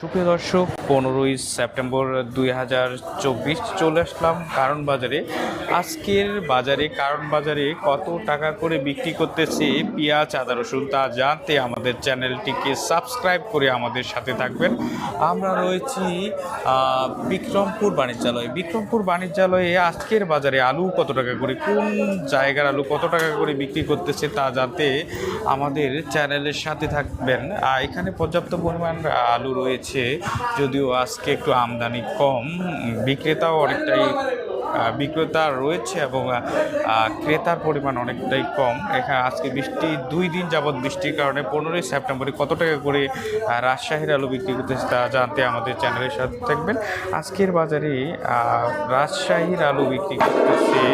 সুপ্রিয় দর্শক, পনেরোই সেপ্টেম্বর দুই হাজার চব্বিশ চলে আসলাম কারণ বাজারে। আজকের বাজারে কারণ বাজারে কত টাকা করে বিক্রি করতেছে পেঁয়াজ, আদা, রসুন, তা জানতে আমাদের চ্যানেলটিকে সাবস্ক্রাইব করে আমাদের সাথে থাকবেন। আমরা রয়েছি বিক্রমপুর বাণিজ্যালয়। বিক্রমপুর বাণিজ্যালয়ে আজকের বাজারে আলু কত টাকা করে, কোন জায়গার আলু কত টাকা করে বিক্রি করতেছে তা জানতে আমাদের চ্যানেলের সাথে থাকবেন। এখানে পর্যাপ্ত পরিমাণ আলু রয়েছে। যদিও আজকে একটু আমদানি কম। বিক্রেতাও অনেকটাই বিক্রেতা রয়েছে এবং ক্রেতার পরিমাণ অনেকটাই কম। এখানে আজকে বৃষ্টি, দুই দিন যাবৎ বৃষ্টির কারণে পনেরোই সেপ্টেম্বরে কত টাকা করে রাজশাহীর আলু বিক্রি করতেছে তা জানতে আমাদের চ্যানেলের সাথে থাকবেন। আজকের বাজারে রাজশাহীর আলু বিক্রি করতেছে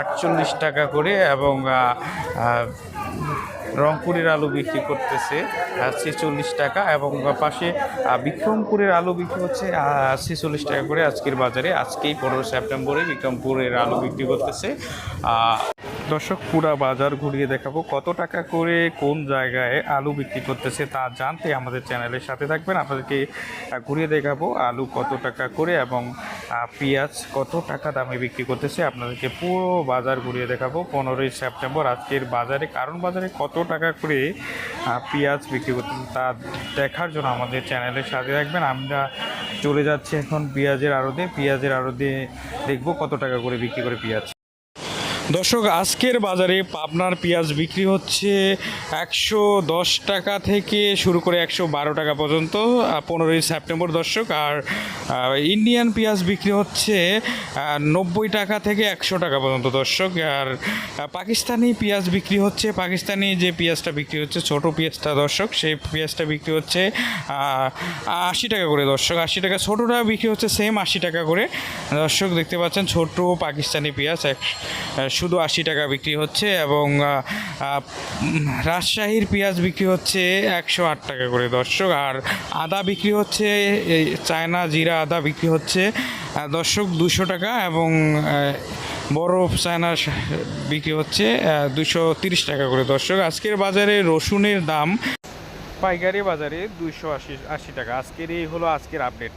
আটচল্লিশ টাকা করে এবং রংপুরের আলু বিক্রি করতেছে ছেচল্লিশ টাকা এবং পাশে বিক্রমপুরের আলু বিক্রি হচ্ছে ছেচল্লিশ টাকা করে আজকের বাজারে। আজকেই পনেরো সেপ্টেম্বরে বিক্রমপুরের আলু বিক্রি করতেছে দর্শক, পুরা বাজার ঘুরিয়ে দেখাবো কত টাকা করে কোন জায়গায় আলু বিক্রি করতেছে তা জানতে আমাদের চ্যানেলের সাথে থাকবেন। আপনাদেরকে ঘুরিয়ে দেখাবো আলু কত টাকা করে এবং পেঁয়াজ কত টাকা দামে বিক্রি করতেছে। আপনাদেরকে পুরো বাজার ঘুরিয়ে দেখাবো। পনেরোই সেপ্টেম্বর আজকের বাজারে, কারণ বাজারে কত টাকা করে পেঁয়াজ বিক্রি করতেছে তা দেখার জন্য আমাদের চ্যানেলের সাথে থাকবেন। আমরা চলে যাচ্ছি এখন পেঁয়াজের আড়তে। পেঁয়াজের আড়তে দেখব কত টাকা করে বিক্রি করে পেঁয়াজ। দর্শক, আজকের বাজারে পাবনার পেঁয়াজ বিক্রি হচ্ছে একশো দশ টাকা থেকে শুরু করে একশো বারো টাকা পর্যন্ত পনেরোই সেপ্টেম্বর দর্শক, আর ইন্ডিয়ান পেঁয়াজ বিক্রি হচ্ছে নব্বই টাকা থেকে একশো টাকা পর্যন্ত দর্শক, আর পাকিস্তানি পেঁয়াজ বিক্রি হচ্ছে, পাকিস্তানি যে পেঁয়াজটা বিক্রি হচ্ছে, ছোট পেঁয়াজটা দর্শক, সেই পেঁয়াজটা বিক্রি হচ্ছে আশি টাকা করে দর্শক, আশি টাকা, ছোটোটা বিক্রি হচ্ছে সেম আশি টাকা করে, দর্শক দেখতে পাচ্ছেন, ছোট পাকিস্তানি পেঁয়াজ, এক শুধু আশি টাকা বিক্রি হচ্ছে এবং রাজশাহীর পেঁয়াজ বিক্রি হচ্ছে একশো আট টাকা করে দর্শক। আর আদা বিক্রি হচ্ছে চায়না জিরা আদা বিক্রি হচ্ছে দর্শক দুশো টাকা এবং বড় চায়না বিক্রি হচ্ছে দুশো তিরিশ টাকা করে দর্শক। আজকের বাজারে রসুনের দাম, পাইকারি বাজারে দুশো আশি আশি টাকা। আজকের এই হলো আজকের আপডেট।